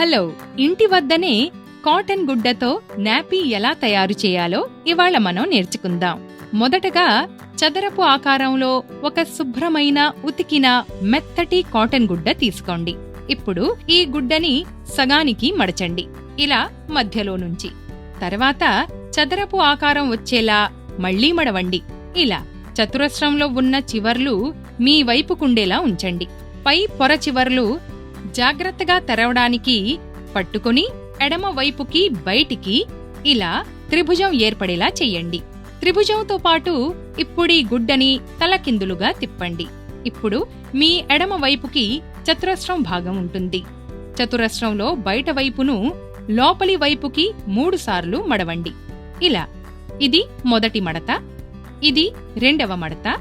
Hello ఇంటి వద్దనే cotton గుడ్డతో నాపీ ఎలా తయారు చేయాలో ఇవాళ మనం నేర్చుకుందాం. మొదటగా చదరపు ఆకారంలో ఒక శుభ్రమైన ఉతికిన మెత్తటి కాటన్ గుడ్డ తీసుకోండి. ఇప్పుడు ఈ గుడ్డని సగానికి మడచండి. ఇలా మధ్యలో నుంచి. తర్వాత చదరపు ఆకారం వచ్చేలా మళ్ళీ మడవండి. ఇలా చతురస్రంలో ఉన్న చివర్లు మీ వైపుకుండేలా ఉంచండి. పై పొర చివర్లు జాగ్రత్తగా తెరవడానికి పట్టుకుని ఎడమ వైపుకి బయటికి ఇలా త్రిభుజం ఏర్పడేలా చెయ్యండి త్రిభుజంతో పాటు ఇప్పుడీ గుడ్డని తలకిందులుగా తిప్పండి. ఇప్పుడు మీ ఎడమ వైపుకి చతురస్రం భాగం ఉంటుంది. చతురస్రంలో బయట వైపును లోపలి వైపుకి మూడుసార్లు మడవండి. ఇలా. ఇది మొదటి మడత ఇది రెండవ మడత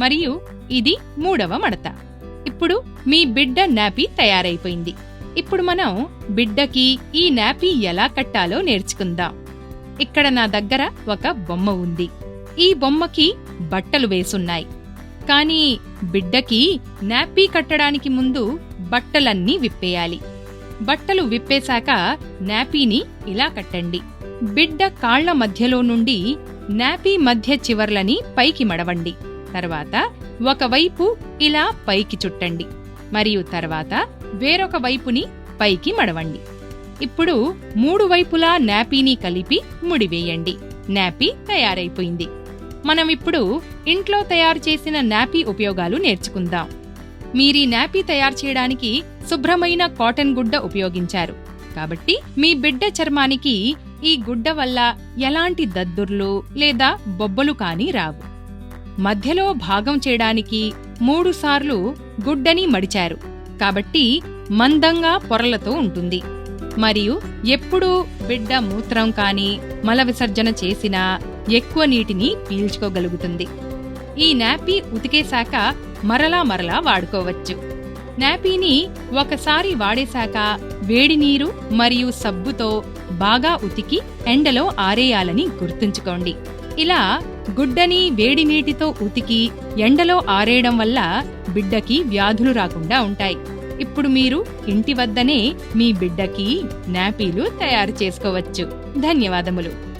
మరియు ఇది మూడవ మడత. ఇప్పుడు మీ బిడ్డ నాపీ తయారైపోయింది. ఇప్పుడు మనం బిడ్డకి ఈ నాపీ ఎలా కట్టాలో నేర్చుకుందాం. ఇక్కడ నా దగ్గర ఒక బొమ్మ ఉంది. ఈ బొమ్మకి బట్టలు వేసున్నాయి. కానీ బిడ్డకి నాపీ కట్టడానికి ముందు బట్టలన్నీ విప్పేయాలి. బట్టలు విప్పేశాక నాపీని ఇలా కట్టండి. బిడ్డ కాళ్ళ మధ్యలో నుండి నాపీ మధ్య చివర్లని పైకి మడవండి. తర్వాత ఒకవైపు ఇలా పైకి చుట్టండి మరియు తర్వాత వేరొక వైపుని పైకి మడవండి. ఇప్పుడు మూడు వైపులా నాపీని కలిపి ముడివేయండి. నాపీ తయారైపోయింది. మనం ఇప్పుడు ఇంట్లో తయారు చేసిన నాపీ ఉపయోగాలు నేర్చుకుందాం. మీరీ నాపీ తయారు చేయడానికి శుభ్రమైన కాటన్ గుడ్డ ఉపయోగించారు. కాబట్టి మీ బిడ్డ చర్మానికి ఈ గుడ్డ వల్ల ఎలాంటి దద్దుర్లు లేదా బొబ్బలు కానీ రావు. మధ్యలో భాగం చేయడానికి మూడుసార్లు గుడ్డని మడిచారు. కాబట్టి మందంగా పొరలతో ఉంటుంది. మరియు ఎప్పుడూ బిడ్డ మూత్రం కాని మల విసర్జన చేసినా ఎక్కువ నీటిని పీల్చుకోగలుగుతుంది. ఈ నాపీ ఉతికేశాక మరలా మరలా వాడుకోవచ్చు. నాపీని ఒకసారి వాడేశాక వేడి నీరు మరియు సబ్బుతో బాగా ఉతికి ఎండలో ఆరేయాలని గుర్తుంచుకోండి. ఇలా గుడ్డని వేడి నీటితో ఉతికి ఎండలో ఆరేయడం వల్ల బిడ్డకి వ్యాధులు రాకుండా ఉంటాయి. ఇప్పుడు మీరు ఇంటి వద్దనే మీ బిడ్డకి నాపీలు తయారు చేసుకోవచ్చు. ధన్యవాదములు.